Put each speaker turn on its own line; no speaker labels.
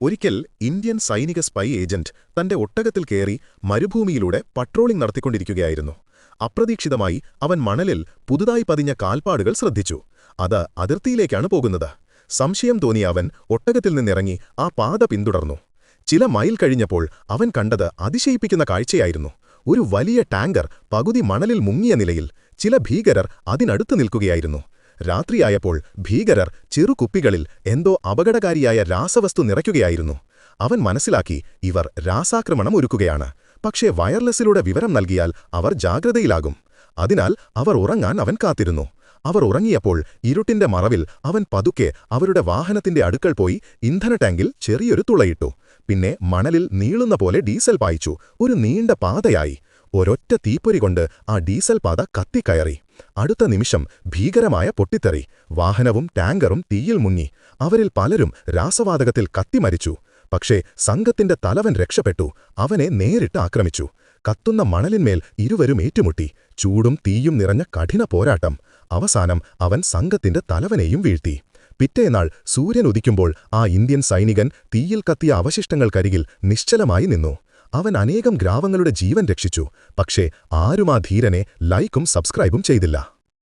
ഒരിക്കൽ ഇന്ത്യൻ സൈനിക spy agent തന്റെ ഒട്ടകത്തിൽ കയറി മരുഭൂമിയിലൂടെ പട്രോളിംഗ് നടത്തിക്കൊണ്ടിരിക്കുകയായിരുന്നു. അപ്രതീക്ഷിതമായി അവൻ മണലിൽ പുതുതായി പതിഞ്ഞ കാൽപ്പാടുകൾ ശ്രദ്ധിച്ചു. അത് അതിർത്തിയിലേക്കാണ് പോകുന്നത്. സംശയം തോന്നിയ അവൻ ഒട്ടകത്തിൽ നിന്നിറങ്ങി ആ പാത പിന്തുടർന്നു. ചില മൈൽ കഴിഞ്ഞപ്പോൾ അവൻ കണ്ടത് അതിശയിപ്പിക്കുന്ന കാഴ്ചയായിരുന്നു. ഒരു വലിയ ടാങ്കർ പകുതി മണലിൽ മുങ്ങിയ നിലയിൽ ചില ഭീകരർ അതിനടുത്ത് നിൽക്കുകയായിരുന്നു. രാത്രിയായപ്പോൾ ഭീകരർ ചെറുകുപ്പികളിൽ എന്തോ അപകടകാരിയായ രാസവസ്തു നിറയ്ക്കുകയായിരുന്നു. അവൻ മനസ്സിലാക്കി ഇവർ രാസാക്രമണം ഒരുക്കുകയാണ്. പക്ഷേ വയർലെസ്സിലൂടെ വിവരം നൽകിയാൽ അവർ ജാഗ്രതയിലാകും. അതിനാൽ അവർ ഉറങ്ങാൻ അവൻ കാത്തിരുന്നു. അവർ ഉറങ്ങിയപ്പോൾ ഇരുട്ടിന്റെ മറവിൽ അവൻ പതുക്കെ അവരുടെ വാഹനത്തിന്റെ അടുക്കൾ പോയി ഇന്ധന ടാങ്കിൽ ചെറിയൊരു തുളയിട്ടു. പിന്നെ മണലിൽ നീളുന്ന പോലെ ഡീസൽ പായിച്ചു. ഒരു നീണ്ട പാതയായി. ഒരൊറ്റ തീപ്പൊരി കൊണ്ട് ആ ഡീസൽ പാത കത്തിക്കയറി. അടുത്ത നിമിഷം ഭീകരമായ പൊട്ടിത്തെറി. വാഹനവും ടാങ്കറും തീയിൽ മുങ്ങി. അവരിൽ പലരും രാസവാതകത്തിൽ കത്തിമരിച്ചു പക്ഷേ സംഘത്തിന്റെ തലവൻ രക്ഷപ്പെട്ടു. അവനെ നേരിട്ട് ആക്രമിച്ചു. കത്തുന്ന മണലിന്മേൽ ഇരുവരും ഏറ്റുമുട്ടി. ചൂടും തീയും നിറഞ്ഞ കഠിന പോരാട്ടം. അവസാനം അവൻ സംഘത്തിന്റെ തലവനെയും വീഴ്ത്തി. പിറ്റേനാൾ സൂര്യൻ ഉദിക്കുമ്പോൾ ആ ഇന്ത്യൻ സൈനികൻ തീയിൽ കത്തിയ അവശിഷ്ടങ്ങൾക്കരികിൽ നിശ്ചലമായി നിന്നു. അവൻ അനേകം ഗ്രാമങ്ങളുടെ ജീവൻ രക്ഷിച്ചു. പക്ഷേ ആരും ആ ധീരനെ ലൈക്കും സബ്സ്ക്രൈബും ചെയ്തില്ല.